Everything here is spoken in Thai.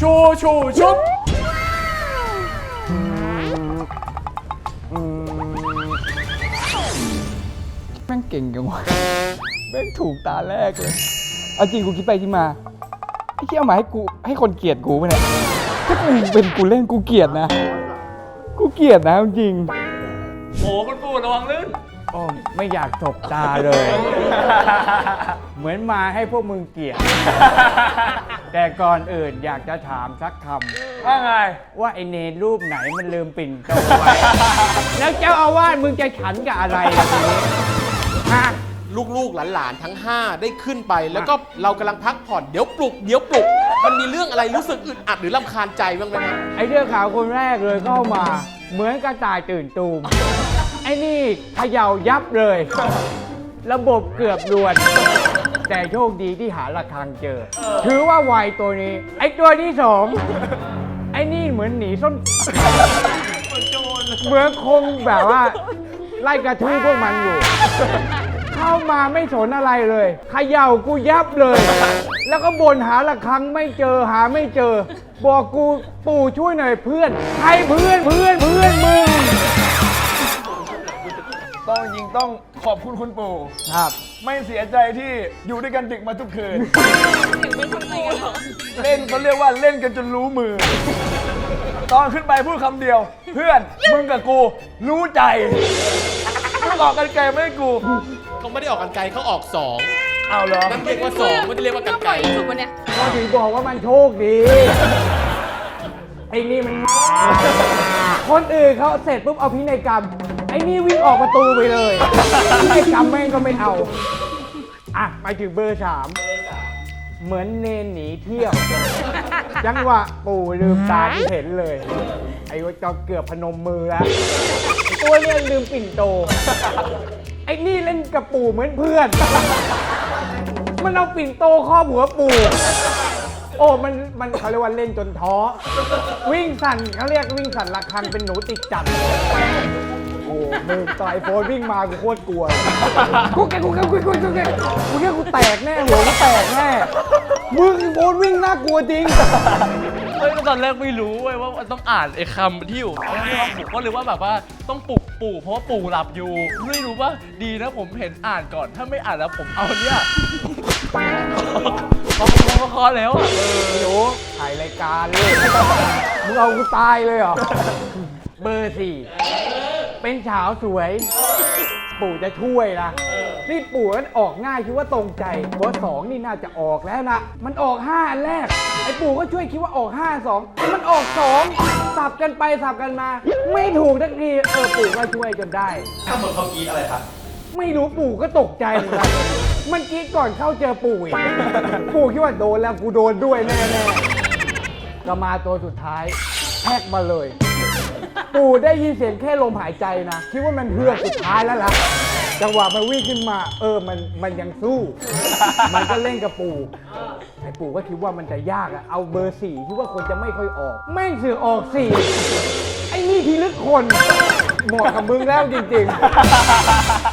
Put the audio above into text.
ชูชุบแม่งเก่งจังวะแม่งถูกตาแรกเลยเอาจริงกูคิดไปที่มาไอ้เที่ยวมาให้กูให้คนเกลียดกูไปเนี่ยถ้ากูเป็นกูเล่นกูเกลียดนะ กูเกลียดนะจริงโอ้คุณปู่ระวังลื่น โอ้ไม่อยากสบตาเลย เหมือนมาให้พวกมึงเกลียด แต่ก่อนอื่นอยากจะถามสักคว่าไงำว่าไอเนรรูปไหนมันลืมปิ่นโตไว้ แล้วเจ้าอาวาสมึงจะฉันกับอะไรล่ะทีนี้ฮะ ลูกๆหลานๆทั้ง 5 ได้ขึ้นไป แล้วก็เรากำลังพักผ่อนเดี๋ยวปลุกเดี๋ยวปลุก มันมีเรื่องอะไรรู้สึกอึดอัดหรือลำคาญใจบ้างไหมครับไอเรื่องข่าวคนแรกเลยเข้ามา เหมือนกระต่ายตื่นตูมไอ้นี่เขย่ายับเลย ระบบเกือบรวน แต่โชคดีที่หาระฆังเจอ ถือว่าไวตัวนี้ ไอ้ตัวที่สองไอ้นี่เหมือนหนีส้น เหมือนคงแบบว่า ไล่กระทืบพวกมันอยู่ เข้ามาไม่สนอะไรเลยเขย่ากูยับเลย แล้วก็บ่นหาระฆังไม่เจอหาไม่เจอ บอกกูปู่ช่วยหน่อยเพื่อน ใครเพื่อนเพื่อนเพื่อนมึง ต้องยิงต้องขอบคุณคุณปู่ครับ ไม่เสียใจที่อยู่ด้วยกันดึกมาทุกคืน เล่นเขาเรียกว่าเล่นกันจนรู้มือ ตอนขึ้นไปพูดคำเดียว เพื่อนมึงกับกูรู้ใจมึงออกกันไกลไม่ให้กู เขาไม่ได้ออกกันไกลเขาออกสองเอาเหรอนั่นเรียกว่าสองไม่ได้เรียกว่ากันไกลถูกปะเนี่ยก็ถึงบอกว่ามันโชคดีไอ้นี่มัน คนอื่นเขาเสร็จปุ๊บเอาพินัยกรรม ไอ้นี่วิ่งออกประตูไปเลยพินัยกรรมแม่งก็ไม่เอา อะไปถึงเบอร์สามเหมือนเนนหนีเที่ยว จังหวะปู่ลืมตาที่เห็นเลย ไอ้วจอเกือบพนมมือแล้วตัวเนี้ยลืมปิ่นโต ไอ้นี่เล่นกับปู่เหมือนเพื่อน มันเอาปิ่นโตครอบหัวปู่ โอ้มันมันเขาเรียกว่าเล่นจนท้อ วิ่งสั่นเขาเรียกวิ่งสั่นระคังเป็นหนูติดจับ โอ้มือต่อยโฟนวิ่งมากูโคตรกลัวกูแกกูแกกูแกกูแกกูแกกูแกกูแตกแน่หัวกูแตกแน่มึงโฟนวิ่งน่ากลัวจริง เฮ้ยตอนแรกไม่รู้เว้ยว่าต้องอ่านไอ้คำที่อยู่ผมก็เลยว่าแบบว่าต้องปลุกปู่เพราะว่าปู่หลับอยู่ ไม่รู้ว่าดีนะผมเห็นอ่านก่อน ถ้าไม่อ่านแล้วผมเอาเนี่ยเขาเขาคอแล้วอะหนูถ่ายรายการเลย มึงเอากูตายเลยเหรอ เบอร์สี่ เป็นสาวสวย ปู่จะช่วยนะนี่ปู่มันออกง่ายคิดว่าตรงใจเบอร์สองนี่น่าจะออกแล้วนะมันออกห้าอันแรก ไอ้ปู่ก็ช่วยคิดว่าออกห้าสองมันออกสองสับกันไปสับกันมา ไม่ถูกทักทีเออปู่ก็ช่วยจนได้ถ้าหมดเขากีอะไรครับไม่รู้ปู่ก็ตกใจเหมือนกันเมื่อกี้ก่อนเข้าเจอปู่อีกปู่คิดว่าโดนแล้วกูโดนด้วยแน่ๆก็มาตัวสุดท้ายแทกมาเลย ปู่ได้ยินเสียงแค่ลมหายใจนะ คิดว่ามันเฮือกสุดท้ายแล้วล่ะ จังหวะมันวิ่งขึ้นมา เออ มัน มันยังสู้ มันก็เล่นกับปู่ไอ้ปู่ก็คิดว่ามันจะยากอะเอาเบอร์สี่คิดว่าคนจะไม่ค่อยออก แม่งเสือกออกสี่ไอ้นี่ทีลึกคน เหมาะกับมึงแล้วจริงๆ